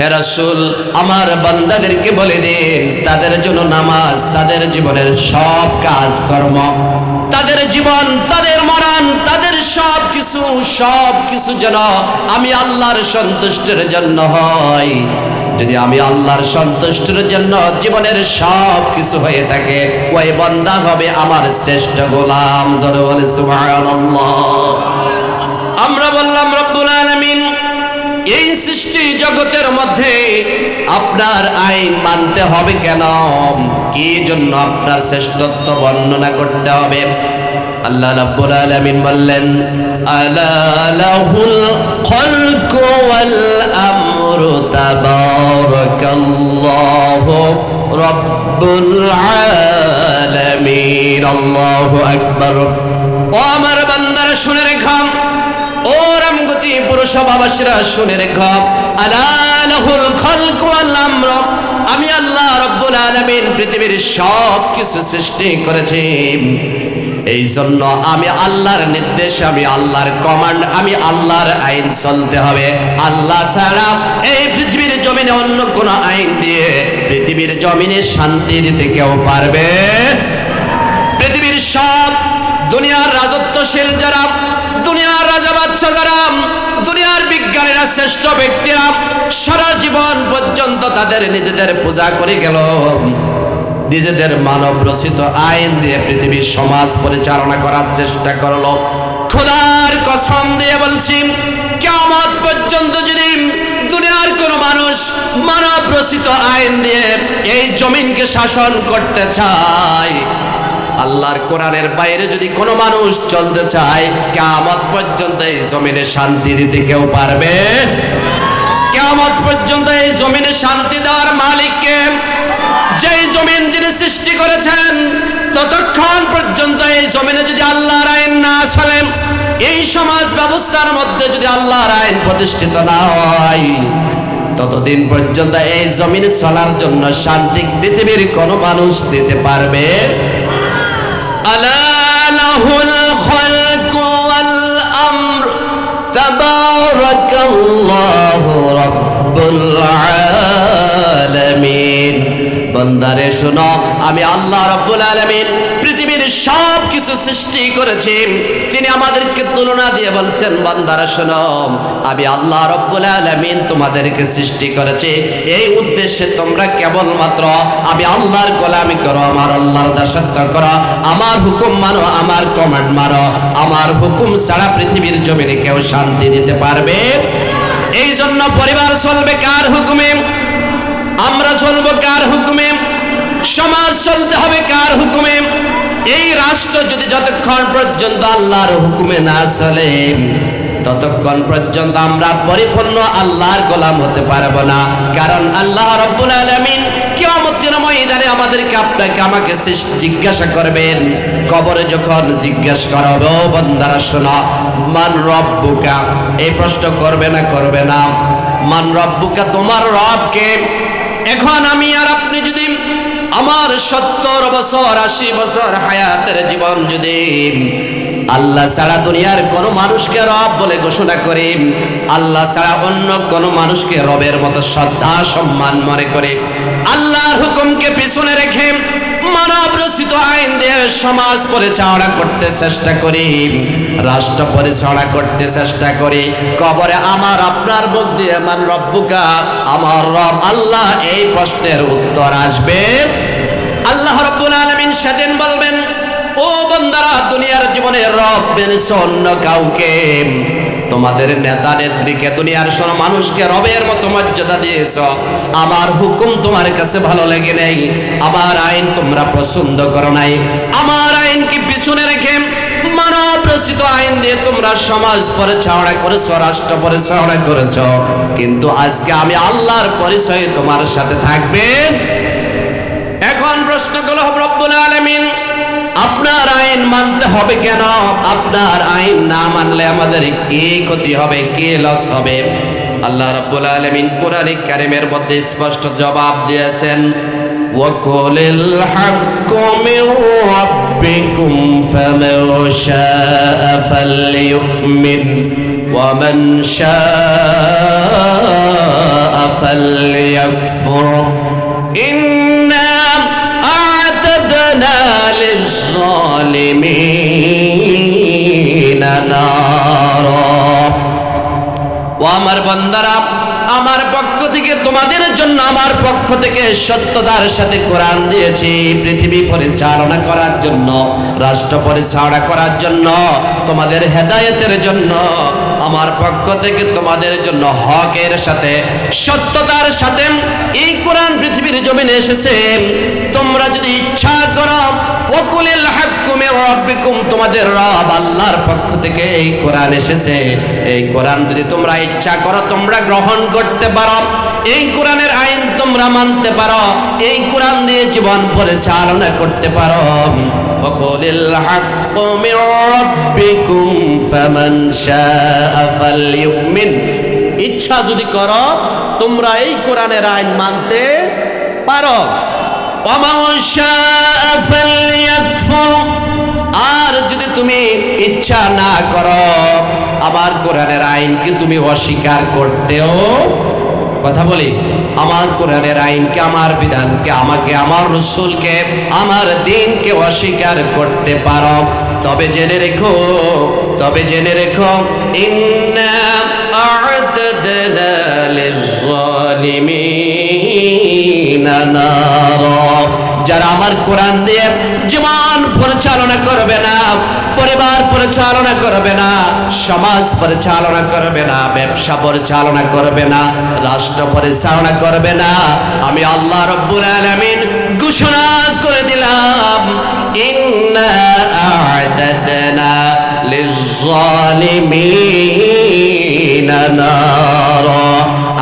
হে রাসূল, আমার বান্দাদেরকে বলে দিন, তাদের জন্য নামাজ, তাদের জীবনের সব কাজ কর্ম তাদের জীবন, তাদের মরণ, তাদের সব কিছু সব কিছু যেন আমি আল্লাহর সন্তুষ্টের জন্য হয়। যদি আমি আল্লাহর সন্তুষ্টের জন্য জীবনের সব কিছু হয়ে থাকে, ওই বান্দা হবে আমার শ্রেষ্ঠ গোলাম। জোরে বলে সুবহানাল্লাহ। আমরা বললাম, রব্বুল আলামিন এই সৃষ্টি জগতের মধ্যে আপনার আইন মানতে হবে কেন? কি জন্য আপনার শ্রেষ্ঠত্ব বর্ণনা করতে হবে? আল্লাহ রাব্বুল আলামিন বললেন, আলা লাহুল খালকু ওয়াল আমরু তাবারাকাল্লাহু রব্বুল আলামিন। আল্লাহু আকবার। ও আমার বান্দারা, শুনে রেখাম ও রামগতি পুরসভাবাসীরা শুনে রেখ। আলাহুল খলক ওয়াল আমর। আমি আল্লাহ রব্বুল আলামিন পৃথিবীর সব কিছু সৃষ্টি করেছি। এই জন্য আমি আল্লাহর নির্দেশ, আমি আল্লাহর কমান্ড, আমি আল্লাহর আইন চলতে হবে। আল্লাহ ছাড়া এই পৃথিবীর জমিনে অন্য কোন আইন দিয়ে পৃথিবীর জমিনে শান্তি দিতে কেউ পারবে? পৃথিবীর সব দুনিয়ার রাজত্বশীল যারা দুনিয়ার রাজা বাচ্চা যারা, দুনিয়ার বিজ্ঞানীরা শ্রেষ্ঠ ব্যক্তিরা, সারা জীবন পর্যন্ত তাদের নিজেদের পূজা করে গেল। নিজেদের মানব রচিত আইন দিয়ে পৃথিবীর সমাজ পরিচালনা করার চেষ্টা করল। খোদার কসম দিয়ে বলছি কেমন পর্যন্ত যদি দুনিয়ার কোন মানুষ মানব রচিত আইন দিয়ে এই জমিনকে শাসন করতে চায় আল্লাহর কোরআনের বাইরে যদি কোনো মানুষ চলতে চায় কেমত পর্যন্ত এই জমিনে শান্তি দিতে কেউ পারবে? কেমত পর্যন্ত এই জমিনে শান্তি দেওয়ার মালিককে যেই জমিন যিনি সৃষ্টি করেছেন, ততক্ষণ পর্যন্ত এই জমিনে যদি আল্লাহর আইন না চলেন এই সমাজ ব্যবস্থার মধ্যে যদি আল্লাহর আইন প্রতিষ্ঠিত না হয়, ততদিন পর্যন্ত এই জমিনে চলার জন্য শান্তি পৃথিবীর কোনো মানুষ দিতে পারবে? ألا له الخلق والأمر تبارك الله رب العالمين بندر شنو أمي الله رب العالمين পৃথিবীর সব কিছু সৃষ্টি করেছি। তিনি আমাদেরকে তুলনা দিয়ে বলছেন, বান্দারা, শোনো, আমি আল্লাহ রব্বুল আলামিন তোমাদেরকে সৃষ্টি করেছি। এই উদ্দেশ্যে তোমরা কেবলমাত্র আমি আল্লাহর গোলামি করো, আমার আল্লাহর দাসত্ব করো, আমার হুকুম মানো, আমার কমান্ড মানো আমার হুকুম ছাড়া পৃথিবীর জমিনে কেউ শান্তি দিতে পারবে? এই জন্য পরিবার চলবে কার হুকুমে? আমরা চলবো কার হুকুমে? সমাজ চলতে হবে কার হুকুমে? এই রাষ্ট্র যদি যতক্ষণ পর্যন্ত আল্লাহর হুকুমে না চলে, ততক্ষণ পর্যন্ত আমরা পরিপূর্ণ আল্লাহর গোলাম হতে পারব না। কারণ আল্লাহ রব্বুল আলামিন কিয়ামতের ময়দানে আমাদেরকে আপনাকে, আমাকে জিজ্ঞাসা করবেন, কবরে যখন জিজ্ঞাসা করাবো বন্দারা, শোনা, মান রব্বুকা? এই প্রশ্ন করবে না করবে না। মান রব্বুকা তোমার রবকে? এখন আমি আর আপনি যদি আমার সত্তর বছর, আশি বছর হায়াতের জীবন যদি আল্লাহ ছাড়া দুনিয়ার কোনো মানুষকে রব বলে ঘোষণা করি, আল্লাহ ছাড়া অন্য কোনো মানুষকে রবের মতো শ্রদ্ধা, সম্মান মনে করে। আল্লাহর হুকুমকে পিছনে রেখে মানব রচিত আইন দিয়ে সমাজ পরিচালনা করতে চেষ্টা করি, রাষ্ট্র পরিচালনা করতে চেষ্টা করি। কবরে আমার, আপনার মুখ দিয়ে মান রব্বুকা আমার রব আল্লাহ, এই প্রশ্নের উত্তর আসবে। আল্লাহ রব্বুল আলামিন সেদিন বলবেন, ও বন্দারা, দুনিয়ার জীবনে রব মেনেছ অন্য কাউকে তোমাদের নেতা নেত্রীকে দুনিয়ার সব মানুষকে রবের মতো মর্যাদা দিয়েছ। আমার হুকুম তোমার কাছে ভালো লাগে নাই। আমার আইন তোমরা পছন্দ করো নাই। আমার আইন কি পিছনে রেখে মানব রচিত আইন দিয়ে তোমরা সমাজ পরিচালনা করেছ, রাষ্ট্র পরিচালনা করেছ? কিন্তু আজকে আমি আল্লাহর পরিচয় তোমার সাথে থাকবে। এখন প্রশ্ন করল আলামিন আপনার আইন মানতে হবে কেন আপনার আইন না মানলে আমাদের কি ক্ষতি হবে কি লস হবে আল্লাহ রাব্বুল আলামিন কোরআন কারিমের মধ্যে স্পষ্ট জবাব দিয়েছেন وقل الحق من ربكم فمن شاء فليؤمن ومن شاء فليكفر إنا أعتدنا للظالمين ও আমার বান্দারা, আমার পক্ষ থেকে তোমাদের জন্য আমার পক্ষ থেকে সত্যতার সাথে কোরআন দিয়েছি। পৃথিবী পরিচালনা করার জন্য, রাষ্ট্র পরিচালনা করার জন্য, তোমাদের হেদায়েতের জন্য, আমার পক্ষ থেকে তোমাদের জন্য হকের সাথে, সত্যতার সাথে এই কোরআন পৃথিবীর জমিনে এসেছে। তোমরা যদি ইচ্ছা করো রব্বিকুম তোমাদের রব আল্লাহর পক্ষ থেকে এই কোরআন এসেছে এই কোরআন যদি তোমরা ইচ্ছা করো তোমরা গ্রহণ করতে পারো এই কোরআনের আইন তোমরা মানতে পারো এই কোরআন দিয়ে জীবন পরিচালনা করতে পারো ওকুলিল হাক্কুমে রব্বিকুম ফামান শাআ ফালইউমিন ইচ্ছা যদি করো তোমরা এই কোরআনের আইন মানতে পারো ومن شاء فليكفر আর যদি তুমি ইচ্ছা না করো, আমার কোরআনের আইনকে তুমি অস্বীকার করতেও? কথা বলি, আমার কোরআনের আইনকে আমার বিধানকে আমাকে, আমার রসুলকে, আমার দিনকে অস্বীকার করতে পারো? তবে জেনে রেখো, তবে জেনে রেখো, ইন্না যারা আমার কোরআন দিয়ে জীবন পরিচালনা করবে না, পরিবার পরিচালনা করবে না, সমাজ পরিচালনা করবে না, ব্যবসা পরিচালনা করবে না, রাষ্ট্র পরিচালনা করবে না, আমি আল্লাহ রব্বুল আলামিন ঘোষণা করে দিলাম, ইন্না আ'তাদনা লিয-যালিমিনা নারা।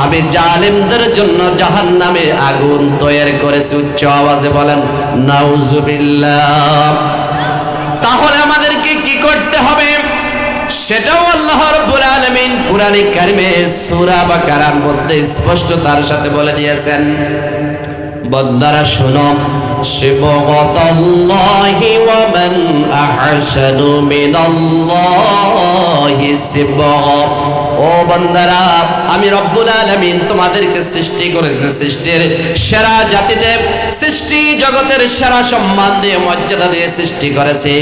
আমি জালিমদের জন্য জাহান নামে আগুন তৈরি করেছি, উচ্চ আওয়াজে বলেন, নাউজুবিল্লাহ। তাহলে আমাদেরকে কি করতে হবে? সেটাও আল্লাহ রাব্বুল আলামিন কুরআনে কারিমে সূরা বাকারার মধ্যে স্পষ্ট তার সাথে বলে দিয়েছেন। বন্দারা, শোনো, শিবগতাল্লাহি ওয়া মান আহসানু মিনাল্লাহি শিবগা ও বন্দারা, আমি রব্বুল আলামিন তোমাদেরকে সৃষ্টি করেছে সৃষ্টির সেরা জাতিতে, সৃষ্টি জগতের সেরা সম্মান দিয়ে মর্যাদা দিয়ে সৃষ্টি করেছি।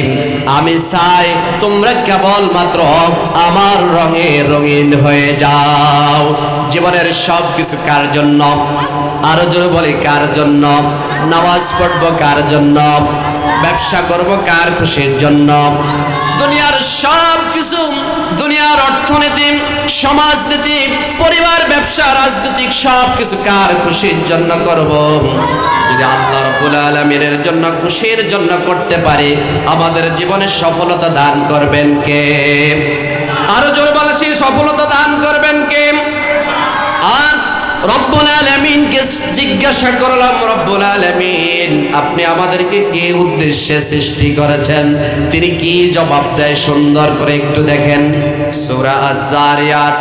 আমি চাই তোমরা কেবল মাত্র আমার রঙে রঙিন হয়ে যাও। জীবনের সব কিছু কার জন্য? আরও জোরে বলি, কার জন্য? নামাজ পড়ব কার জন্য? ব্যবসা করব কার খুশির জন্য? দুনিয়ার সব কিছু দুনিয়ার অর্থনীতি, সমাজনীতি, পরিবার, ব্যবসা, রাজনৈতিক সব কিছু কার খুশির জন্য করব? যদি আল্লাহ রব্বুল আলমিনের জন্য খুশির জন্য করতে পারি, আমাদের জীবনে সফলতা দান করবেন কে? আরও জোর বলে সফলতা দান করবেন কে? আর রব্বুল আলামিনকে জিজ্ঞাসা করলাম রব্বুল আলামিন আপনি আমাদেরকে কি উদ্দেশ্যে সৃষ্টি করেছেন তিনি কি জবাব দেয় সুন্দর করে একটু দেখেন সূরা আজ-জারিয়াত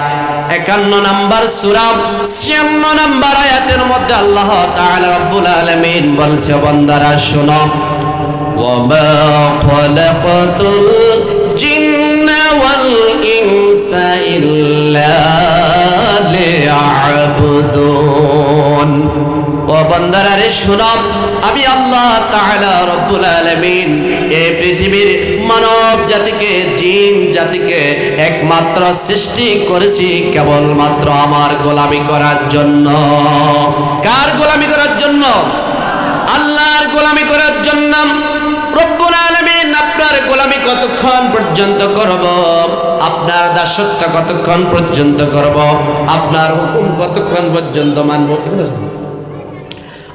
একান্ন নাম্বার সূরা ছিয়ান্ন নাম্বার আয়াতের মধ্যে আল্লাহ তাআলা রব্বুল আলামিন বলছে বান্দারা শোনো وما خلقت الجن والإنس إلا লিয়াবুদুন ও বান্দারা, রে শুনব আমি আল্লাহ তাআলা রব্বুল আলমিন এ পৃথিবীর মানব জাতিকে, জিন জাতিকে একমাত্র সৃষ্টি করেছি কেবলমাত্র আমার গোলামি করার জন্য। কার গোলামি করার জন্য? আল্লাহর গোলামি করার জন্য। রব্বুল আলমিন আপনার গোলামি কতক্ষণ পর্যন্ত করব? আপনার দাসত্ব কতক্ষণ পর্যন্ত করব? আপনার হুকুম কতক্ষণ পর্যন্ত মানব?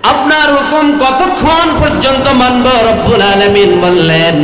আপনার হুকুম কতক্ষণ পর্যন্ত মানব? রব্বুল আলামিন বললেন